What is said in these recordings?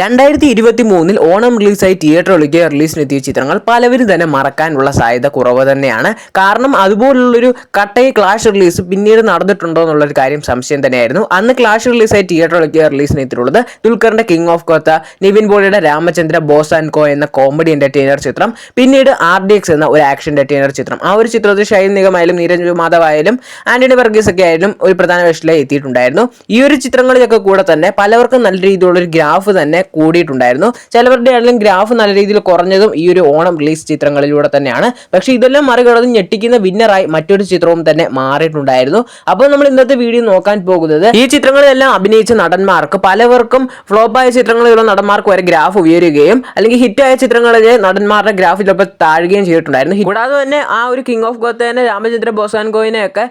രണ്ടായിരത്തി ഇരുപത്തി മൂന്നിൽ ഓണം റിലീസായി തിയേറ്ററിലേക്ക് റിലീസിനെത്തിയ ചിത്രങ്ങൾ പലവരും തന്നെ മറക്കാനുള്ള സാധ്യത കുറവ് തന്നെയാണ്. കാരണം അതുപോലുള്ളൊരു കട്ടയ ക്ലാഷ് റിലീസ് പിന്നീട് നടന്നിട്ടുണ്ടോ എന്നുള്ളൊരു കാര്യം സംശയം തന്നെയായിരുന്നു. അന്ന് ക്ലാഷ് റിലീസായി തിയേറ്ററിലേക്ക് റിലീസിനെത്തിയിട്ടുള്ളത് ദുൽഖറിന്റെ കിങ് ഓഫ് കൊത്ത നിവിൻ പോളിയുടെ രാമചന്ദ്ര ബോസ് ആൻഡ് കോ എന്ന കോമഡി എന്റർടൈനർ ചിത്രം പിന്നീട് ആർ ഡി എക്സ് എന്ന ഒരു ആക്ഷൻ എന്റർടൈനർ ചിത്രം. ആ ഒരു ചിത്രത്തിൽ ഷൈൻ നിഗമായാലും നീരജ് മാധവ് ആയാലും ആന്റണി വർഗീസ് ഒക്കെ ആയാലും ഒരു പ്രധാന വേഷത്തിലായി എത്തിയിട്ടുണ്ടായിരുന്നു. ഈ ഒരു ചിത്രങ്ങളിലൊക്കെ കൂടെ തന്നെ പലവർക്കും നല്ല രീതിയിലുള്ള ഒരു ഗ്രാഫ് തന്നെ കൂടിയിട്ടുണ്ടായിരുന്നു. ചിലവരുടെ ആണെങ്കിലും ഗ്രാഫ് നല്ല രീതിയിൽ കുറഞ്ഞതും ഈ ഒരു ഓണം റിലീസ് ചിത്രങ്ങളിലൂടെ തന്നെയാണ്. പക്ഷേ ഇതെല്ലാം മറികടന്ന് ഞെട്ടിക്കുന്ന വിന്നറായി മറ്റൊരു ചിത്രവും തന്നെ മാറിയിട്ടുണ്ടായിരുന്നു. അപ്പോൾ നമ്മൾ ഇന്നത്തെ വീഡിയോ നോക്കാൻ പോകുന്നത് ഈ ചിത്രങ്ങളിലെല്ലാം അഭിനയിച്ച നടന്മാർക്ക് പലവർക്കും ഫ്ലോപ്പായ ചിത്രങ്ങളിലുള്ള നടന്മാർക്ക് വരെ ഗ്രാഫ് ഉയരുകയും അല്ലെങ്കിൽ ഹിറ്റായ ചിത്രങ്ങളിലെ നടന്മാരുടെ ഗ്രാഫ് ചിലപ്പോൾ താഴുകയും ചെയ്തിട്ടുണ്ടായിരുന്നു. കൂടാതെ തന്നെ ആ ഒരു കിങ് ഓഫ് ഗോത്തേനെ രാമചന്ദ്ര ബോസാൻ ഒക്കെ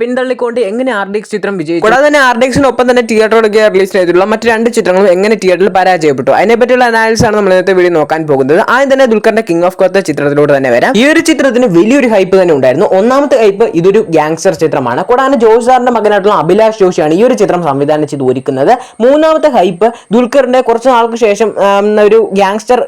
പിന്തള്ളിക്കൊണ്ട് എങ്ങനെ ആർ ഡി ചിത്രം വിജയിച്ചു? കൂടാതെ തന്നെ ആർ ഡി എക്സിനൊപ്പം തന്നെ തിയേറ്ററിലൊക്കെ റിലീസ് ചെയ്തിട്ടുള്ള മറ്റ് രണ്ട് ചിത്രങ്ങളും എങ്ങനെ തിയേറ്ററിൽ പരാജയപ്പെട്ടു അതിനെപ്പറ്റിയുള്ള അനാലിസിസ് ആണ് നമ്മൾ ഇന്നത്തെ വീഡിയോ നോക്കാൻ പോകുന്നത്. ആദ്യം തന്നെ ദുൽഖറിന്റെ കിങ് ഓഫ് കോത്ത ചിത്രത്തിലൂടെ തന്നെ വരാം. ഈ ഒരു ചിത്രത്തിന് വലിയൊരു ഹൈപ്പ് തന്നെ ഉണ്ടായിരുന്നു. ഒന്നാമത്തെ ഹൈപ്പ് ഇതൊരു ഗ്യാങ്സ്റ്റർ ചിത്രമാണ്. കൂടാതെ ജോഷ് സാറിന്റെ മകനായിട്ടുള്ള അഭിലാഷ് ജോഷിയാണ് ഈ ഒരു ചിത്രം സംവിധാനം ചെയ്ത് ഒരുക്കുന്നത്. മൂന്നാമത്തെ ഹൈപ്പ് ദുൽഖറിന്റെ കുറച്ച് നാൾക്ക് ശേഷം ഒരു ഗ്യാങ്സ്റ്റർ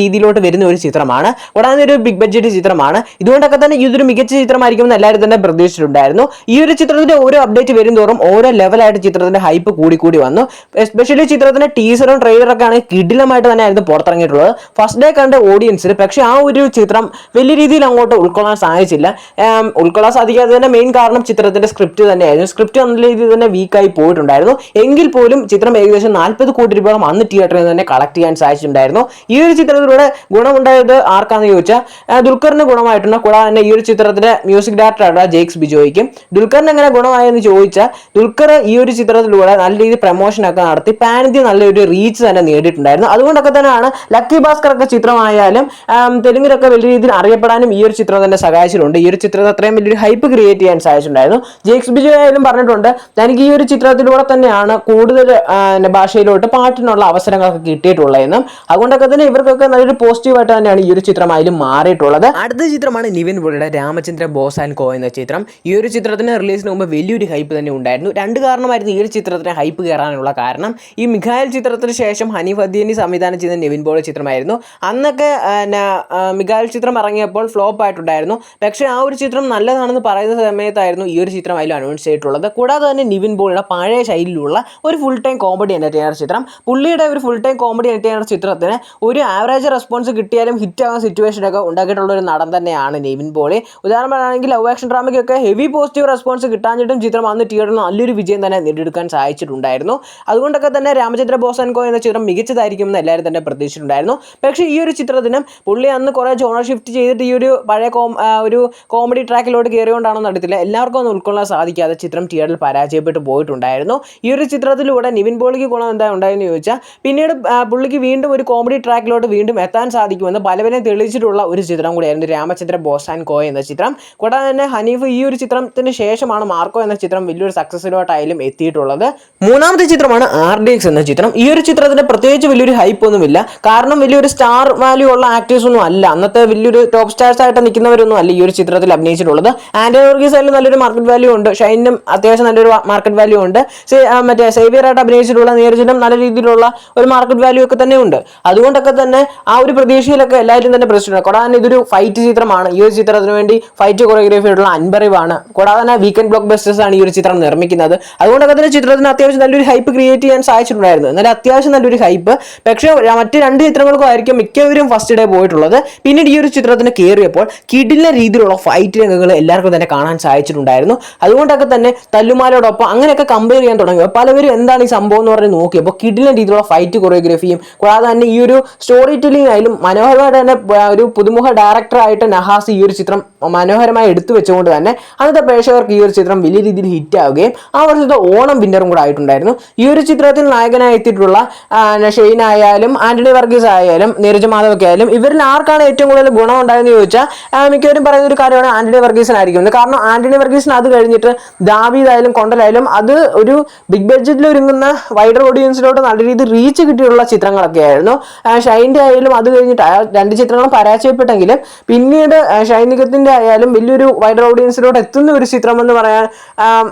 രീതിയിലോട്ട് വരുന്ന ഒരു ചിത്രമാണ്. കൂടാതെ ഒരു ബിഗ് ബഡ്ജറ്റ് ചിത്രമാണ്. ഇതുകൊണ്ടൊക്കെ തന്നെ ഇതൊരു മികച്ച ചിത്രമായിരിക്കുമെന്ന് എല്ലാവരും തന്നെ പ്രതീക്ഷിച്ചിട്ടുണ്ടായിരുന്നു. ഈ ഒരു ചിത്രത്തിന്റെ ഓരോ അപ്ഡേറ്റ് വരും തോറും ഓരോ ലെവലായിട്ട് ചിത്രത്തിന്റെ ഹൈപ്പ് കൂടി കൂടി വന്നു. എസ്പെഷ്യലി ചിത്രത്തിന്റെ ടീസറും ട്രെയിലറൊക്കെ ആണെങ്കിൽ കിടിലമായിട്ട് തന്നെ ആയിരുന്നു പുറത്തിറങ്ങിയിട്ടുള്ളത്. ഫസ്റ്റ് ഡേ കണ്ട ഓഡിയൻസിന് പക്ഷേ ആ ഒരു ചിത്രം വലിയ രീതിയിൽ അങ്ങോട്ട് ഉൾക്കൊള്ളാൻ സാധിച്ചില്ല. ഉൾക്കൊള്ളാൻ സാധിക്കാത്തതിന്റെ മെയിൻ കാരണം ചിത്രത്തിന്റെ സ്ക്രിപ്റ്റ് തന്നെയായിരുന്നു. സ്ക്രിപ്റ്റ് നല്ല രീതിയിൽ തന്നെ വീക്കായി പോയിട്ടുണ്ടായിരുന്നു. എങ്കിൽ പോലും ചിത്രം ഏകദേശം നാൽപ്പത് കോടി രൂപയോളം അന്ന് തിയേറ്ററിൽ തന്നെ കളക്ട് ചെയ്യാൻ സാധിച്ചിട്ടുണ്ടായിരുന്നു. ഈ ഒരു ചിത്രത്തിലൂടെ ഗുണമുണ്ടായത് ആർക്കാന്ന് ചോദിച്ചാൽ ദുൽഖറിന് ഗുണമായിട്ടുണ്ട്. കൂടാതെ തന്നെ ഈ ഒരു ചിത്രത്തിന്റെ മ്യൂസിക് ഡയറക്ടറായ ജെയ്ക്സ് ബിജോയ്ക്കും. ദുൽഖറിന് എങ്ങനെ ഗുണമായെന്ന് ചോദിച്ചാൽ ദുൽഖർ ഈ ഒരു ചിത്രത്തിലൂടെ നല്ല രീതിയിൽ പ്രൊമോഷൻ ഒക്കെ നടത്തി പാൻ ഇന്ത്യ നല്ലൊരു റീച്ച് തന്നെ നേടിയിട്ടുണ്ടായിരുന്നു. അതുകൊണ്ടൊക്കെ തന്നെയാണ് ലക്കി ഭാസ്കർ ഒക്കെ ചിത്രമായാലും തെലുങ്കിലൊക്കെ വലിയ രീതിയിൽ അറിയപ്പെടാനും ഈ ഒരു ചിത്രം തന്നെ സഹായിച്ചിട്ടുണ്ട്. ഈ ഒരു ചിത്രത്തിൽ അത്രയും വലിയൊരു ഹൈപ്പ് ക്രിയേറ്റ് ചെയ്യാൻ സാധിച്ചിട്ടുണ്ടായിരുന്നു. ജേക്സ് ബിജു ആയാലും പറഞ്ഞിട്ടുണ്ട് തനിക്ക് ഈ ഒരു ചിത്രത്തിലൂടെ തന്നെയാണ് കൂടുതൽ ഭാഷയിലോട്ട് പാട്ടിനുള്ള അവസരങ്ങളൊക്കെ കിട്ടിയിട്ടുള്ളതെന്നും അതുകൊണ്ടൊക്കെ തന്നെ ഇവർക്കൊക്കെ നല്ലൊരു പോസിറ്റീവായിട്ട് തന്നെയാണ് ഈ ഒരു ചിത്രമായാലും മാറിയിട്ടുള്ളത്. അടുത്ത ചിത്രമാണ് നിവിൻ പുള്ളിയുടെ രാമചന്ദ്ര ബോസ് ആൻഡ് കോ എന്ന ചിത്രം. ഈ ഒരു ചിത്രത്തിന് റിലീസിന് മുമ്പ് വലിയൊരു ഹൈപ്പ് തന്നെ ഉണ്ടായിരുന്നു. രണ്ട് കാരണമായിരുന്നു ഈ ഒരു ചിത്രത്തിന് ഹൈപ്പ് കയറാനുള്ള കാരണം. ഈ മിഖായൽ ചിത്രത്തിന് ശേഷം ഹനീഫ് അദ്യനി സംവിധാനം ചെയ്ത നിവിൻ പോളി ചിത്രമായിരുന്നു. അന്നൊക്കെ പിന്നെ മികാൽ ചിത്രം ഇറങ്ങിയപ്പോൾ ഫ്ലോപ്പ് ആയിട്ടുണ്ടായിരുന്നു. പക്ഷേ ആ ഒരു ചിത്രം നല്ലതാണെന്ന് പറയുന്ന സമയത്തായിരുന്നു ഈ ഒരു ചിത്രം അതിൽ അനൗൺസ് ചെയ്തിട്ടുള്ളത്. കൂടാതെ തന്നെ നിവിൻ പോളിയുടെ പഴയ ശൈലിയിലുള്ള ഒരു ഫുൾ ടൈം കോമഡി എന്റർടൈനർ ചിത്രം. പുള്ളിയുടെ ഒരു ഫുൾ ടൈം കോമഡി എന്റർടൈനർ ചിത്രത്തിന് ഒരു ആവറേജ് റെസ്പോൺസ് കിട്ടിയാലും ഹിറ്റ് ആവുന്ന സിറ്റുവേഷനൊക്കെ ഉണ്ടാക്കിയിട്ടുള്ള ഒരു നടൻ തന്നെയാണ് നിവിൻ പോളി. ഉദാഹരണം പറയുകയാണെങ്കിൽ ലവ് ആക്ഷൻ ഡ്രാമയ്ക്കൊക്കെ ഹെവി പോസിറ്റീവ് റെസ്പോൺസ് കിട്ടാഞ്ഞിട്ടും ചിത്രം അന്ന് തിയേറ്ററിൽ നല്ലൊരു വിജയം തന്നെ നേടിയെടുക്കാൻ സാധിച്ചിട്ടുണ്ടായിരുന്നു. അതുകൊണ്ടൊക്കെ തന്നെ രാമചന്ദ്ര ബോസ് എന്ന ചിത്രം മികച്ചതായിരിക്കുമെന്ന് എല്ലാവരും തന്നെ പ്രതീക്ഷിച്ചിട്ടുണ്ടായിരുന്നു. പക്ഷേ ഈ ഒരു ചിത്രത്തിനും പുള്ളി അന്ന് കുറേ ജോണർ ഷിഫ്റ്റ് ചെയ്തിട്ട് ഈ ഒരു പഴയ കോം ഒരു കോമഡി ട്രാക്കിലോട്ട് കയറിയോണ്ടാണോ നടത്തില്ല എല്ലാവർക്കും ഒന്നും ഉൾക്കൊള്ളാൻ സാധിക്കാതെ ചിത്രം തിയേറ്ററിൽ പരാജയപ്പെട്ട് പോയിട്ടുണ്ടായിരുന്നു. ഈ ഒരു ചിത്രത്തിലൂടെ നിവിൻ പോളിക്ക് ഗുണം എന്താ ഉണ്ടായെന്ന് ചോദിച്ചാൽ പിന്നീട് പുള്ളിക്ക് വീണ്ടും ഒരു കോമഡി ട്രാക്കിലോട്ട് വീണ്ടും എത്താൻ സാധിക്കുമെന്ന് പലവരെയും തെളിയിച്ചിട്ടുള്ള ഒരു ചിത്രം കൂടിയായിരുന്നു രാമചന്ദ്ര ബോസ് ആൻഡ് കോ എന്ന ചിത്രം. കൂടാതെ തന്നെ ഹനീഫ് ഈ ഒരു ചിത്രത്തിന് ശേഷമാണ് മാർക്കോ എന്ന ചിത്രം വലിയൊരു സക്സസിലോട്ടായാലും എത്തിയിട്ടുള്ളത്. മൂന്നാമത്തെ ചിത്രമാണ് ആർ ഡി എക്സ് എന്ന ചിത്രം. ഈ ഒരു ചിത്രത്തിന് പ്രത്യേകിച്ച് വലിയൊരു ഹൈപ്പ് ഒന്നുമില്ല. കാരണം വലിയൊരു സ്റ്റാർ വാല്യൂ ഉള്ള ആക്ടേഴ്സ് ഒന്നും അല്ല. അന്നത്തെ വലിയൊരു ടോപ്പ് സ്റ്റാർസ് ആയിട്ട് നിൽക്കുന്നവരൊന്നും അല്ല ഈ ഒരു ചിത്രത്തിൽ അഭിനയിച്ചിട്ടുള്ളത്. വർഗീസ് ആയാലും നല്ലൊരു മാർക്കറ്റ് വാല്യൂ ഉണ്ട്. ഷൈനും അത്യാവശ്യം നല്ലൊരു മാർക്കറ്റ് വാല്യൂ ഉണ്ട്. മറ്റേ സേവിയർ ആയിട്ട് അഭിനയിച്ചിട്ടുള്ള നീരജനും നല്ല രീതിയിലുള്ള ഒരു മാർക്കറ്റ് വാല്യൂ ഒക്കെ തന്നെ ഉണ്ട്. അതുകൊണ്ടൊക്കെ തന്നെ ആ ഒരു പ്രതീക്ഷയിലൊക്കെ എല്ലാവരും തന്നെ പ്രശ്നമാണ് കൂടാതെ ഇതൊരു ഫൈറ്റ് ചിത്രമാണ്. ഈ ഒരു ചിത്രത്തിന് വേണ്ടി ഫൈറ്റ് കൊറിയോഗ്രാഫി ഉള്ള അൻപറിവാണ്. കൂടാതെ തന്നെ വീക്കെൻഡ് ബ്ലോക്ക് ബസ്റ്റേഴ്സ് ആണ് ഈ ഒരു ചിത്രം നിർമ്മിക്കുന്നത്. അതുകൊണ്ടൊക്കെ തന്നെ ചിത്രത്തിന് അത്യാവശ്യം നല്ലൊരു ഹൈപ്പ് ക്രിയേറ്റ് ചെയ്യാൻ സാധിച്ചിട്ടുണ്ടായിരുന്നു. എന്നാലും അത്യാവശ്യം നല്ലൊരു ഹൈപ്പ് പക്ഷേ മറ്റു രണ്ട് ചിത്രങ്ങൾക്കും ആയിരിക്കും മിക്കവരും ഫസ്റ്റ് ഡേ പോയിട്ടുള്ളത്. പിന്നീട് ഈ ഒരു ചിത്രത്തിന് കയറിയപ്പോൾ കിടിലിന രീതിയിലുള്ള ഫൈറ്റ് രംഗങ്ങൾ എല്ലാവർക്കും തന്നെ കാണാൻ സാധിച്ചിട്ടുണ്ടായിരുന്നു. അതുകൊണ്ടൊക്കെ തന്നെ തല്ലുമാലോടൊപ്പം അങ്ങനെയൊക്കെ കമ്പയർ ചെയ്യാൻ തുടങ്ങിയപ്പോൾ പലവരും എന്താണ് ഈ സംഭവം എന്ന് പറഞ്ഞ് നോക്കിയപ്പോൾ കിടിലിന രീതിയിലുള്ള ഫൈറ്റ് കൊറിയോഗ്രഫിയും കൂടാതെ തന്നെ ഈ ഒരു സ്റ്റോറി ടെല്ലിംഗ് ആയാലും മനോഹരമായിട്ട് തന്നെ ഒരു പുതുമുഖ ഡയറക്ടറായിട്ട് നഹാസ് ഈ ഒരു ചിത്രം മനോഹരമായി എടുത്തു വെച്ചുകൊണ്ട് തന്നെ അന്നത്തെ പ്രേക്ഷകർക്ക് ഈ ഒരു ചിത്രം വലിയ രീതിയിൽ ഹിറ്റ് ആവുകയും ആ വർഷത്തെ ഓണം വിന്നറും കൂടെ ആയിട്ടുണ്ടായിരുന്നു. ഈ ഒരു ചിത്രത്തിൽ നായകനായി എത്തിയിട്ടുള്ള ഷെയ്ൻ ആയാലും ആന്റണി വർഗീസ് ആയാലും നീരജ് മാധവ് ഒക്കെ ആയാലും ഇവരിൽ ആർക്കാണ് ഏറ്റവും കൂടുതൽ ഗുണം ഉണ്ടായെന്ന് ചോദിച്ചാൽ മിക്കവരും പറയുന്ന ഒരു കാര്യമാണ് ആന്റണി വർഗീസിനായിരിക്കും. കാരണം ആന്റണി വർഗീസിന് അത് കഴിഞ്ഞിട്ട് ദാവീദായാലും കൊണ്ടലായാലും അത് ഒരു ബിഗ് ബഡ്ജറ്റിൽ ഒരുങ്ങുന്ന വൈഡർ ഓഡിയൻസിലോട്ട് നല്ല രീതിയിൽ റീച്ച് കിട്ടിയിട്ടുള്ള ചിത്രങ്ങളൊക്കെ ആയിരുന്നു. ഷൈന്റെ ആയാലും അത് കഴിഞ്ഞിട്ട് രണ്ട് ചിത്രങ്ങളും പരാജയപ്പെട്ടെങ്കിലും പിന്നീട് ഷൈനികത്തിന്റെ ആയാലും വലിയൊരു വൈഡർ ഓഡിയൻസിലോട്ട് എത്തുന്ന ഒരു ചിത്രം എന്ന് പറയാൻ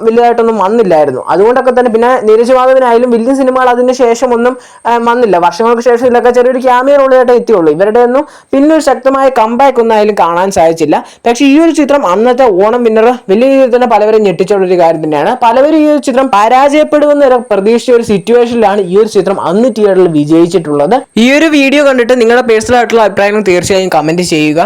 വലുതായിട്ടൊന്നും വന്നില്ലായിരുന്നു. അതുകൊണ്ടൊക്കെ തന്നെ പിന്നെ നീരജ് മാധവനായാലും വലിയ സിനിമകൾ അതിന് ശേഷം ഒന്നും ആ, വന്നില്ല. വർഷങ്ങൾക്ക് ശേഷം ഇതിലൊക്കെ ചെറിയൊരു ക്യാമിയ റോളായിട്ട് എത്തിയുള്ളൂ. ഇവരുടെ ഒന്നും പിന്നെ ഒരു ശക്തമായ കമ്പാക്ക് ഒന്നും അതിലും കാണാൻ സാധിച്ചില്ല. പക്ഷേ ഈ ഒരു ചിത്രം അന്നത്തെ ഓണം വിന്നർ വലിയ രീതിയിൽ തന്നെ പലവരും ഞെട്ടിച്ചുള്ള ഒരു കാര്യം തന്നെയാണ്. പലവരും ഈ ഒരു ചിത്രം പരാജയപ്പെടുമെന്ന് ഒരു പ്രതീക്ഷിച്ച ഒരു സിറ്റുവേഷനിലാണ് ഈ ഒരു ചിത്രം അന്ന് തിയേറ്ററിൽ വിജയിച്ചിട്ടുള്ളത്. ഈ ഒരു വീഡിയോ കണ്ടിട്ട് നിങ്ങളുടെ പേഴ്സണൽ ആയിട്ടുള്ള അഭിപ്രായങ്ങൾ തീർച്ചയായും കമന്റ് ചെയ്യുക.